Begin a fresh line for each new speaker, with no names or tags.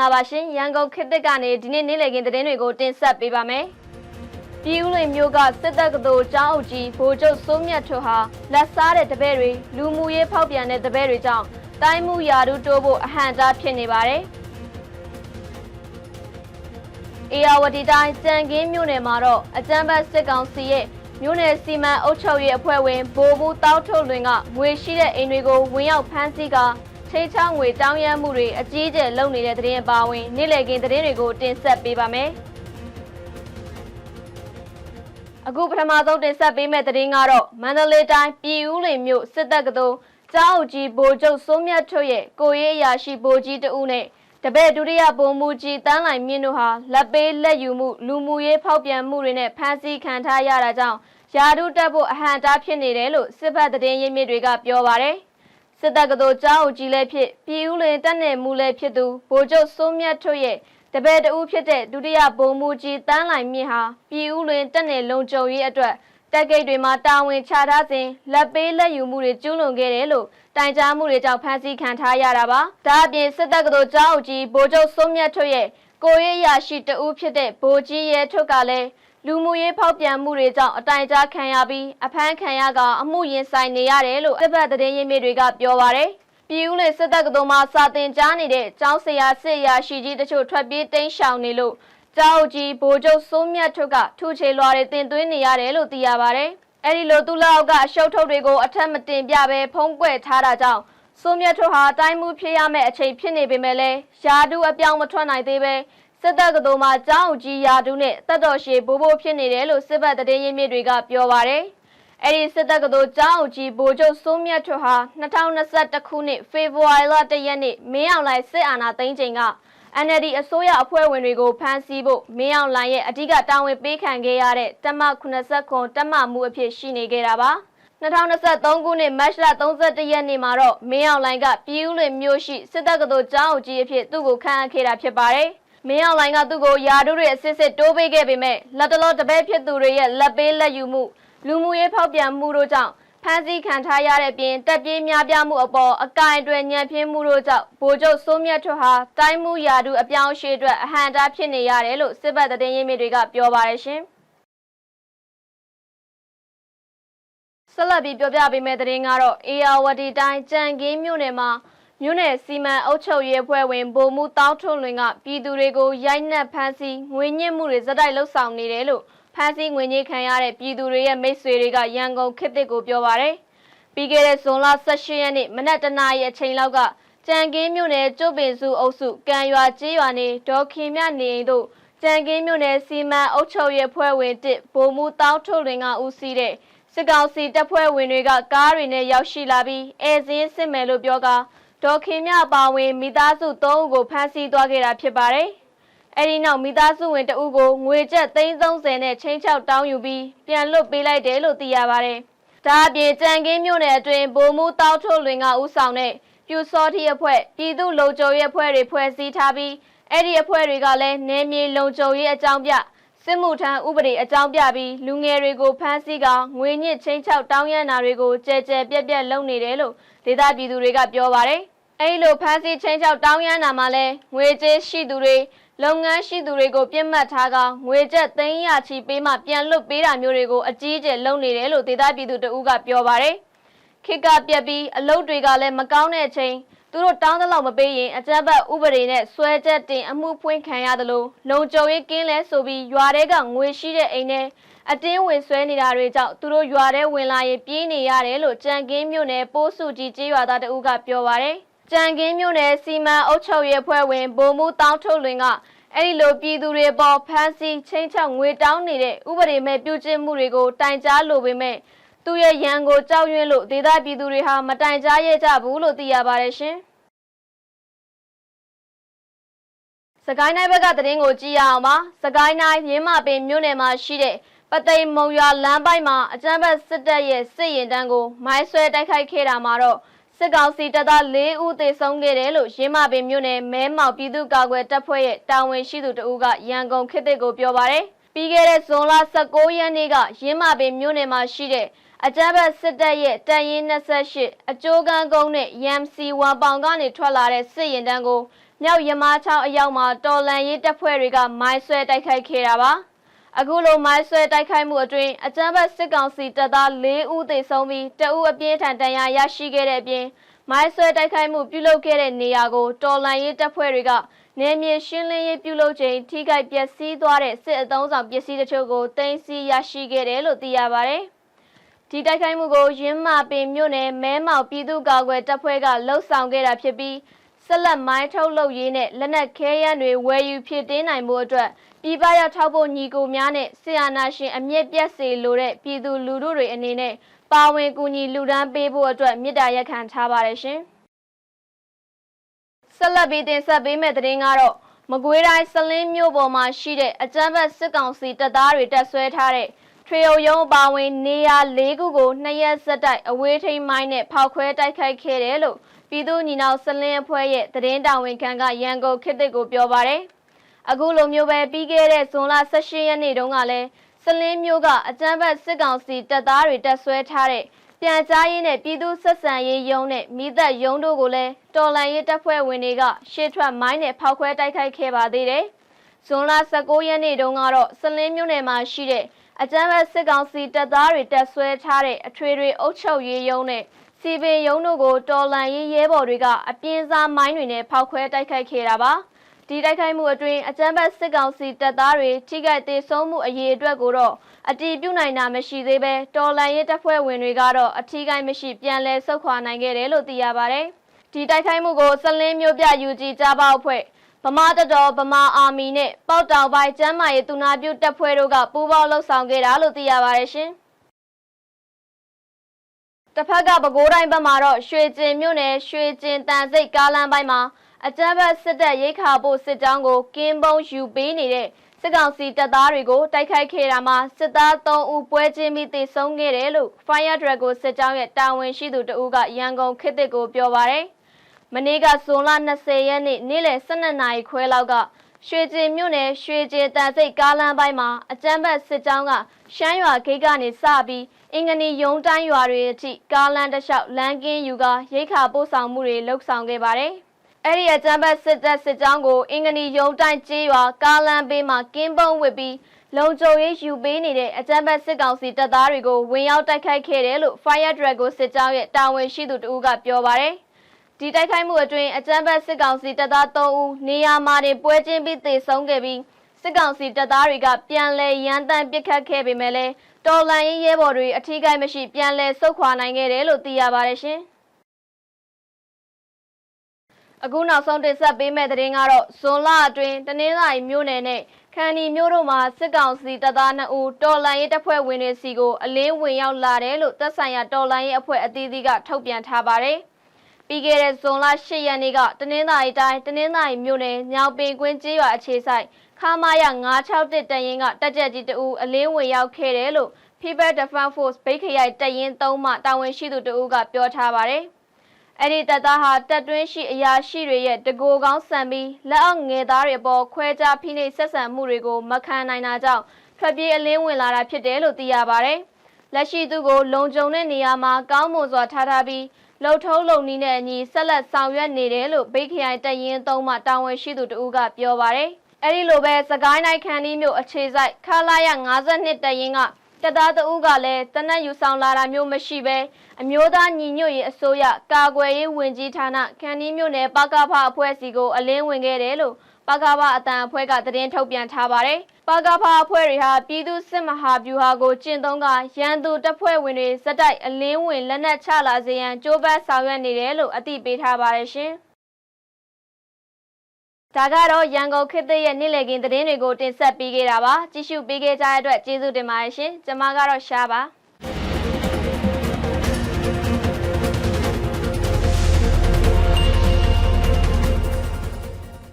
္ဂလာပါရှင်ရန်ကုန်ခေတ်သစ်ကနေဒီနေ့နေ့လည်ခင်းသတင်းတွေကိုတင်ဆက်ပေးပါမယ်ပြည်ဦးလွင်မျိုးကစစ်တပ်ကတော်ကျောင်းအုပ်ကြီးဗိုလ်ချုပ်စိုးမြတ်ထွဟာလက်စားတဲ့တပည့်တွေလူမှုရေးဖောက်ပြန်တဲ့တပည့်တွေကြောင့်တိုင်းမှုယာရုတိုးဖို့အဟန့်အတားဖြစ်နေပါတယ်အေယာဝတီတိုင်းစံကင်းမြို့နယ်မှာတော့အကြမ်းဖက်စစ်ကောင်စီရဲ့မြို့နယ်စီမံအုပ်ချုပ်ရေးအဖွဲ့ဝင်ဗိုလ်မှူးတောက်ထုတ်လွင်ကငွေရှိတဲ့အိမ်တွေကိုဝင်ရောက်ဖမ်းဆီးကာ ချိတ်ချောင်းငွေတောင်းရမ်းမှုတွေအကြီးအကျယ်လုပ်နေတဲ့သတင်းအပါအဝင်နေ့လည်ခင်းသတင်းတွေကိုတင်ဆက်ပေးပါမယ်။အခုပထမဆုံးတင်ဆက်ပေးမယ့်သတင်းကတော့မန္တလေးတိုင်းပြည်ဦးလွင်မြို့စစ်တပ်ကတော်ကျောင်းအုပ်ကြီးဗိုလ်ချုပ်စိုးမြတ်ထွတ်ရဲ့ကိုရေးအရာရှိဗိုလ်ကြီးတဦးနဲ့တပည့်ဒုတိယဗိုလ်မှူးကြီးတန်းလိုက်မြင့်တို့ဟာလက်ပေးလက်ယူမှုလူမှုရေးဖောက်ပြန်မှုတွေနဲ့ဖမ်းဆီးခံထားရတာကြောင့်ယာဒုတက်ဖို့အဟန့်အတားဖြစ်နေတယ်လို့စစ်ဘက်သတင်းရင်းမြစ်တွေကပြောပါရယ်။ စစ်တပ်ကတော်ကြောင်းအုပ်ကြီးလည်းဖြစ်ပြည်ဦးလင်တက်နယ်မှုလည်းဖြစ်သူဗိုလ်ချုပ်စိုးမြတ်ထွတ်ရဲ့တပည့်တဦးဖြစ်တဲ့ဒုတိယဗိုလ်မှူးကြီးတန်းလိုက်မြင့်ဟာပြည်ဦးလင်တက်နယ်လုံခြုံရေးအတွက်တက်ဂိတ်တွေမှာတာဝန်ချထားစဉ်လက်ပေးလက်ယူမှုတွေကျူးလွန်ခဲ့တယ်လို့တိုင်ကြားမှုတွေကြောင့်ဖမ်းဆီးခံထားရတာပါဒါအပြင်စစ်တပ်ကတော်ကြောင်းအုပ်ကြီးဗိုလ်ချုပ်စိုးမြတ်ထွတ်ရဲ့ကိုရေးအရာရှိတဦးဖြစ်တဲ့ဗိုလ်ကြီးရဲထွတ်ကလည်း လူမှုရေးဖောက်ပြန်မှုတွေကြောင့်အတိုင်ကြားခံရပြီးအဖမ်းခံရကအမှုရင်ဆိုင်နေရတယ်လို့စစ်ဘက်သတင်းရင်းမြစ်တွေကပြောပါရယ်ပြည်ဦးလေစစ်တပ်ကတော်မှစာတင်ကြားနေတဲ့ကျောင်းဆရာစစ်အရာရှိကြီးတချို့ထွက်ပြေးတိမ်းရှောင်နေလို့ကျောင်းအုပ်ကြီးဗိုလ်ချုပ်စိုးမြတ်ထွတ်ကထူချေလွာတွေတင်သွင်းနေရတယ်လို့သိရပါရယ်အဲ့ဒီလိုသူလက်အောက်ကအရှုပ်ထုတ်တွေကိုအထက်မတင်ပြဘဲဖုံးကွယ်ထားတာကြောင့်စိုးမြတ်ထွတ်ဟာတိုင်းမှုဖြစ်ရမယ့်အချိန်ဖြစ်နေပေမဲ့လည်းယာဒူအပြောင်းမထွက်နိုင်သေးပဲ စစ်တပ်ကတော်မှကျောင်းအုပ်ကြီးယာဒူနဲ့တက်တော်ရှည်ဘိုးဘိုးဖြစ်နေတယ်လို့စစ်ဘက်သတင်းရင်းမြစ်တွေကပြောပါရယ်အဲ့ဒီစစ်တပ်ကတော်ကျောင်းအုပ်ကြီးဗိုလ်ချုပ်စိုးမြတ်ထွဟာ2021ခုနှစ်ဖေဖော်ဝါရီလ1ရက်နေ့မင်းအောင်လှိုင်စစ်အာဏာသိမ်းချိန်က NLD အစိုးရအဖွဲ့ဝင်တွေကိုဖမ်းဆီးဖို့မင်းအောင်လှိုင်ရဲ့အဓိကတာဝန်ပေးခံခဲ့ရတဲ့တမ89တမမှုအဖြစ်ရှိနေခဲ့တာပါ2023ခုနှစ်မတ်လ31ရက်နေ့မှာတော့မင်းအောင်လှိုင်ကပြည်ဦးလွင်မြို့ရှိစစ်တပ်ကတော်ကျောင်းအုပ်ကြီးအဖြစ်သူ့ကိုခန့်အပ်ခဲ့တာဖြစ်ပါတယ် မင်းအောင်လှိုင်ကသူ့ကိုယာဒုတွေအစစ်စစ်တိုးပေးခဲ့ပေမဲ့လက်တလောတပည့်ဖြစ်သူတွေရဲ့လက်ပေးလက်ယူမှုလူမှုရေးဖောက်ပြန်မှုတို့ကြောင့်ဖမ်းဆီးခံထားရတဲ့ပြင်တက်ပြေးများပြားမှုအပေါ်အကင်အတွေ့ညံ့ဖျင်းမှုတို့ကြောင့်ဗိုလ်ချုပ်စိုးမြတ်ထွတ်ဟာတိုင်းမှုယာဒူအပြောင်းအရွှေ့အတွက်အဟန့်အတားဖြစ်နေရတယ်လို့စစ်ဘက်သတင်းရင်းမြစ်တွေကပြောပါတယ်ရှင်ဆက်လက်ပြီးပြောပြပေးမယ့်သတင်းကတော့အေယာဝတီတိုင်းကြံကင်းမြို့နယ်မှာ မြို့နယ်စီမံအုပ်ချုပ်ရေးအဖွဲ့ဝင်ဗိုလ်မှူးတောင်းထွန်းလွင်ကပြည်သူတွေကိုရိုက်နှက်ဖမ်းဆီးငွေညှစ်မှုတွေဇက်တိုက်လှုပ်ဆောင်နေတယ်လို့ဖမ်းဆီးငွေညှိခံရတဲ့ပြည်သူတွေရဲ့မိတ်ဆွေတွေကရန်ကုန်ခေတ်သစ်ကိုပြောပါရယ်ပြီးခဲ့တဲ့ဇွန်လ18ရက်နေ့မနက်တနာရီအချိန်လောက်ကကြံကင်းမြို့နယ်ကျုပ်ပင်စုအုပ်စုကံရွာကျေးရွာနေဒေါ်ခင်မြနေအိမ်တို့ကြံကင်းမြို့နယ်စီမံအုပ်ချုပ်ရေးဖွဲ့ဝင်တစ်ဗိုလ်မှူးတောင်းထုတ်လွင်ကဦးစီးတဲ့စစ်ကောင်စီတပ်ဖွဲ့ဝင်တွေကကားတွေနဲ့ရောက်ရှိလာပြီးအဲစင်းစစ်မယ်လို့ပြောကာ ဒေါ်ခင်မြအပါဝင်မိသားစု3ဦးကိုဖမ်းဆီးသွားခဲ့တာဖြစ်ပါတယ်။အဲဒီနောက်မိသားစုဝင်တဦးကိုငွေကျပ်330နဲ့ချင်းချောက်တောင်းယူပြီးပြန်လွတ်ပေးလိုက်တယ်လို့သိရပါတယ်။ဒါအပြင်ကြံကင်းမြို့နယ်အတွင်းဗိုလ်မှူးတောက်ထုတ်လွင်ကဦးဆောင်တဲ့ပြူစောတိအဖွဲ့ပြည်သူ့လုံခြုံရေးအဖွဲ့တွေဖွဲ့စည်းထားပြီးအဲ့ဒီအဖွဲ့တွေကလည်းနယ်မြေလုံခြုံရေးအကြောင်းပြစစ်မှုထမ်းဥပဒေအကြောင်းပြပြီးလူငယ်တွေကိုဖမ်းဆီးကောင်ငွေညစ်ချင်းချောက်တောင်းရမ်းတာတွေကိုကြဲကြဲပြက်ပြက်လုပ်နေတယ်လို့ဒေသပြည်သူတွေကပြောပါတယ်။ အဲဒီလိုဖမ်းဆီးချင်းချောက်တောင်းရမ်းတာမှာလဲငွေကြေးရှိသူတွေလုပ်ငန်းရှိသူတွေကိုပြစ်မှတ်ထားကငွေကျပ်သိန်းရချီပေးမှပြန်လွတ်ပေးတာမျိုးတွေကိုအကြီးအကျယ်လုပ်နေတယ်လို့ဒေသပြည်သူတဦးကပြောပါတယ်။ခေတ်ကပြက်ပြီးအလုပ်တွေကလည်းမကောင်းတဲ့အချိန်သူတို့တောင်းတလောက်မပေးရင်အကြမ်းဖက်ဥပဒေနဲ့ဆွဲချက်တင်အမှုဖွင့်ခံရတယ်လို့လုံခြုံရေးကင်းလဲဆိုပြီးရွာထဲကငွေရှိတဲ့အိမ်နဲ့အတင်းဝင်ဆွဲနေတာတွေကြောင့်သူတို့ရွာထဲဝင်လာရင်ပြေးနေရတယ်လို့ကြံကင်းမြို့နယ်ပိုးစုကြီးကျေးရွာသားတဦးကပြောပါတယ်။ ကြံကင်းမြို့နယ်စီမံအုပ်ချုပ်ရေးအဖွဲ့ဝင်ဗိုလ်မှူးတောင်းထုတ်လွင်ကအဲ့ဒီလိုပြည်သူတွေပေါ်ဖမ်းဆီးချင်းချောက်ငွေတောင်းနေတဲ့ဥပဒေမဲ့ပြုကျင့်မှုတွေကိုတိုင်ကြားလိုပေမဲ့သူရဲ့ရန်ကိုကြောက်ရွံ့လို့ဒေသပြည်သူတွေဟာမတိုင်ကြားရဲကြဘူးလို့သိရပါတယ်ရှင်။စကိုင်းတိုင်းဘက်ကသတင်းကိုကြည့်ရအောင်ပါ။စကိုင်းတိုင်းရင်းမပင်မြို့နယ်မှာရှိတဲ့ပသိမ်မုံရွာလမ်းပိုက်မှာအကြမ်းဖက်စစ်တပ်ရဲ့စစ်ရင်တန်းကိုမိုင်းဆွဲတိုက်ခိုက်ခဲ့တာမှာတော့ စစ်ကောင်စီတပ်သား၄ဦးသေဆုံးခဲ့တယ်လို့ရင်းမပင်မြို့နယ်မဲမောက်ပြည်သူ့ကာကွယ်တပ်ဖွဲ့ရဲ့တာဝန်ရှိသူတဦးကရန်ကုန်ခေတ်သစ်ကိုပြောပါတယ်။ပြီးခဲ့တဲ့ဇွန်လ19ရက်နေ့ကရင်းမပင်မြို့နယ်မှာရှိတဲ့အကြမ်းဖက်စစ်တပ်ရဲ့တန်ရင်28အကျိုးကန်းကုန်းနဲ့ YMC 1 ပေါင်ကနေထွက်လာတဲ့စစ်ရင်တန်းကိုမြောက်ရမားချောင်းအရောက်မှာတော်လန်ရေးတပ်ဖွဲ့တွေကမိုင်းဆွဲတိုက်ခိုက်ခဲ့တာပါ အခုလိုမိုင်းဆွဲတိုက်ခိုက်မှုအတွင်းအကြမ်းဖက်စစ်ကောင်စီတပ်သား၄ဦးသေဆုံးပြီးတအူးအပြင်းထန်ဒဏ်ရာရရှိခဲ့တဲ့အပြင်မိုင်းဆွဲတိုက်ခိုက်မှုပြုလုပ်ခဲ့တဲ့နေရာကိုတော်လန်ရေးတပ်ဖွဲ့တွေကနယ်မြေရှင်းလင်းရေးပြုလုပ်ချိန်ထိခိုက်ပျက်စီးသွားတဲ့စစ်အုံဆောင်ပစ္စည်းတချို့ကိုတင်စီရရှိခဲ့တယ်လို့သိရပါတယ်။ဒီတိုက်ခိုက်မှုကိုရင်းမာပင်မြို့နယ်မဲမောက်ပြည်သူ့ကာကွယ်တပ်ဖွဲ့ကလှုပ်ဆောင်ခဲ့တာဖြစ်ပြီး ဆက်လက်မိုင်းထုတ်လုပ်ရေးနဲ့လက်နက်ခဲယမ်းတွေဝယ်ယူဖြစ်တင်းနိုင်မှုအတွက်ပြည်ပရောက်ထောက်ဖို့ညီကိုများနဲ့ဆီယာနာရှင်အမြင့်ပြတ်စေလိုတဲ့ပြည်သူလူထုတွေအနေနဲ့ပါဝင်ကူညီလူဒန်းပေးဖို့အတွက်မြစ်တာရက်ခံထားပါတယ်ရှင်။ဆက်လက်ပြီးတင်ဆက်ပေးမယ့်သတင်းကတော့မကွေးတိုင်းစလင်းမြို့ပေါ်မှာရှိတဲ့အကြမ်းဖက်စစ်ကောင်စီတပ်သားတွေတပ်ဆွဲထားတဲ့ ထွေအုပ်ရုံးအပါဝင်နေရာ၄ခုကိုနှစ်ရက်ဆက်တိုက်အဝေးထိန်မိုင်းနဲ့ဖောက်ခွဲတိုက်ခိုက်ခဲ့တယ်လို့ပြည်သူညီနောင်စလင်းအဖွဲ့ရဲ့သတင်းတာဝန်ခံကရန်ကုန်ခေတ်တစ်ကိုပြောပါရယ်အခုလိုမျိုးပဲပြီးခဲ့တဲ့ဇွန်လ18ရက်နေ့တုန်းကလည်းစလင်းမျိုးကအကြမ်းဖက်စစ်ကောင်စီတပ်သားတွေတပ်ဆွဲထားတဲ့ပြန်ကြားရေးနဲ့ပြည်သူဆက်ဆံရေးယုံနဲ့မိသက်ယုံတို့ကိုလည်းတော်လန်ရေးတပ်ဖွဲ့ဝင်တွေကရှေ့ထွက်မိုင်းနဲ့ဖောက်ခွဲတိုက်ခိုက်ခဲ့ပါသေးတယ်။ဇွန်လ19ရက်နေ့တုန်းကတော့စလင်းမြို့နယ်မှာရှိတဲ့ အကြမ်းဖက်စစ်ကောင်စီတပ်သားတွေတပ်ဆွဲထားတဲ့အထွေထွေအုပ်ချုပ်ရေးယုံနဲ့စီပင်ယုံတို့ကိုတော်လန်ရေးရဲဘော်တွေကအပြင်းစားမိုင်းတွေနဲ့ဖောက်ခွဲတိုက်ခိုက်ခဲ့တာပါ။ဒီတိုက်ခိုက်မှုအတွင်းအကြမ်းဖက်စစ်ကောင်စီတပ်သားတွေထိခိုက်သေးဆုံးမှုအရေးအတွက်ကိုတော့အတီးပြုတ်နိုင်တာမရှိသေးပဲတော်လန်ရေးတပ်ဖွဲ့ဝင်တွေကတော့အထီးကိုင်းမရှိပြန်လဲဆုတ်ခွာနိုင်ခဲ့တယ်လို့သိရပါတယ်။ဒီတိုက်ခိုက်မှုကိုစလင်းမျိုးပြယူကြည်ကြားပေါအဖွဲ့ ဗမာတတော်ဗမာအာမီနဲ့ပေါက်တောင်ပိုင်းကျမ်းမာရေးသူနာပြုတပ်ဖွဲ့တို့ကပူးပေါင်းလှုပ်ဆောင်ခဲ့တာလို့သိရပါတယ်ရှင်။တစ်ဖက်ကပဲခူးတိုင်းဘက်မှာတော့ရွှေကျင်မြို့နယ်ရွှေကျင်တန်စိတ်ကားလမ်းပိုင်းမှာအကြမ်းဖက်စစ်တပ်ရိတ်ခါဖို့စစ်ကြောင်းကိုကင်းပုံးယူပေးနေတဲ့စစ်ကောင်စီတပ်သားတွေကိုတိုက်ခိုက်ခဲ့တာမှာစစ်သား3ဦးပွဲချင်းပြီးသေဆုံးခဲ့တယ်လို့ Fire Dragon စစ်ကြောင်းရဲ့တာဝန်ရှိသူတဦးကရန်ကုန်ခေတ်သစ်ကိုပြောပါရယ် မနေ့ကဇွန်လ20ရက်နေ့နေ့လယ်12နာရီခွဲလောက်ကရွှေကျင်မြို့နယ်ရွှေကျင်တန်စိတ်ကားလမ်းပိုင်းမှာအကြမ်းဖက်စစ်ကြောင်းကရှမ်းရွာဂိတ်ကနေစပြီးအင်္ဂနီယုံတိုင်းရွာတွေအထိကားလမ်းတစ်လျှောက်လမ်းကင်းယူကရိတ်ခါပို့ဆောင်မှုတွေလှုပ်ဆောင်ခဲ့ပါတယ်။အဲ့ဒီအကြမ်းဖက်စစ်တပ်စစ်ကြောင်းကိုအင်္ဂနီယုံတိုင်းကျေးရွာကားလမ်းဘေးမှာကင်းပုံးဝစ်ပြီးလုံခြုံရေးယူပေးနေတဲ့အကြမ်းဖက်စစ်ကောင်စီတပ်သားတွေကိုဝင်ရောက်တိုက်ခိုက်ခဲ့တယ်လို့ Fire Dragon စစ်ကြောင်းရဲ့တာဝန်ရှိသူတဦးကပြောပါတယ်။ ဒီတိုက်ခိုက်မှုအတွင်းအကြမ်းဖက်စစ်ကောင်စီတပ်သား3ဦးနေရာမှာတင်ပွဲချင်းပြီးသေဆုံးခဲ့ပြီးစစ်ကောင်စီတပ်သားတွေကပြန်လည်ရန်တမ်းပစ်ခတ်ခဲ့ပေမဲ့လည်းတော်လန်ရေးရဲဘော်တွေအထီးကိုင်းမရှိပြန်လည်ဆုတ်ခွာနိုင်ခဲ့တယ်လို့သိရပါတယ်ရှင်။အခုနောက်ဆုံးတင်ဆက်ပေးမယ့်သတင်းကတော့ဇွန်လအတွင်းတနင်္လာရီမြို့နယ်နဲ့ခန္ဒီမြို့တို့မှာစစ်ကောင်စီတပ်သား2ဦးတော်လန်ရေးတပ်ဖွဲ့ဝင်တွေစီကိုအလင်းဝင်ရောက်လာတယ်လို့သက်ဆိုင်ရာတော်လန်ရေးအဖွဲ့အသီးသီးကထုတ်ပြန်ထားပါတယ်။ ပြီးခဲ့တဲ့ဇွန်လ10ရက်နေ့ကတနင်္လာရီတိုင်းတနင်္လာရီမြို့နယ်ညောင်ပင်ကွင်းကျေးရွာအခြေဆိုင်ခါမာရ961တရင်ကတက်ကြက်ကြီးတဦးအလင်းဝင်ရောက်ခဲ့တယ်လို့ People Defense Force ဗိတ်ခရိုင်တရင်3မှတာဝန်ရှိသူတဦးကပြောထားပါတယ်။အဲ့ဒီတပ်သားဟာတပ်တွင်းရှိအရာရှိတွေရဲ့တကိုကောင်းဆန်ပြီးလက်အောက်ငယ်သားတွေပေါ်ခွဲခြားဖိနှိပ်ဆက်ဆံမှုတွေကိုမခံနိုင်တာကြောင့်ထွက်ပြေးအလင်းဝင်လာတာဖြစ်တယ်လို့သိရပါတယ်။လက်ရှိသူကိုလုံခြုံတဲ့နေရာမှာကောင်းမွန်စွာထားထားပြီး လှုပ်ထုံးလုံနီးတဲ့အညီဆက်လက်ဆောင်ရွက်နေတယ်လို့ဗိတ်ခရိုင်တရင်သုံးမှတာဝန်ရှိသူတဦးကပြောပါတယ်။အဲ့ဒီလိုပဲစကိုင်းတိုင်းခန်းဒီမြို့အခြေစိုက်ခလာရ52တရင်ကတပ်သားတဦးကလည်းတနက်ယူဆောင်လာတာမျိုးမရှိဘဲအမျိုးသားညီညွတ်ရေးအစိုးရကာကွယ်ရေးဝန်ကြီးဌာနခန္တီးမြို့နယ်ပကဖအဖွဲ့စီကိုအလင်းဝင်ခဲ့တယ်လို့ ပကဖအတန်အဖွဲ့ကသတင်းထုတ်ပြန်ထားပါတယ်။ပကဖအဖွဲ့တွေဟာပြည်သူစစ်မဟာဗျူဟာကိုကျင့်သုံးကရန်သူတပ်ဖွဲ့ဝင်တွေစက်တိုက်အလင်းဝင်လက်နက်ချလာစေရန်ကြိုးပမ်းဆောင်ရွက်နေတယ်လို့အသိပေးထားပါတယ်ရှင်။ဒါကတော့ရန်ကုန်ခေတ်သစ်ရဲ့နေ့လည်ခင်းသတင်းတွေကိုတင်ဆက်ပေးခဲ့တာပါကြည့်ရှုပေးခဲ့ကြတဲ့အတွက်ကျေးဇူးတင်ပါတယ်ရှင်ကျွန်မကတော့ရှားပါ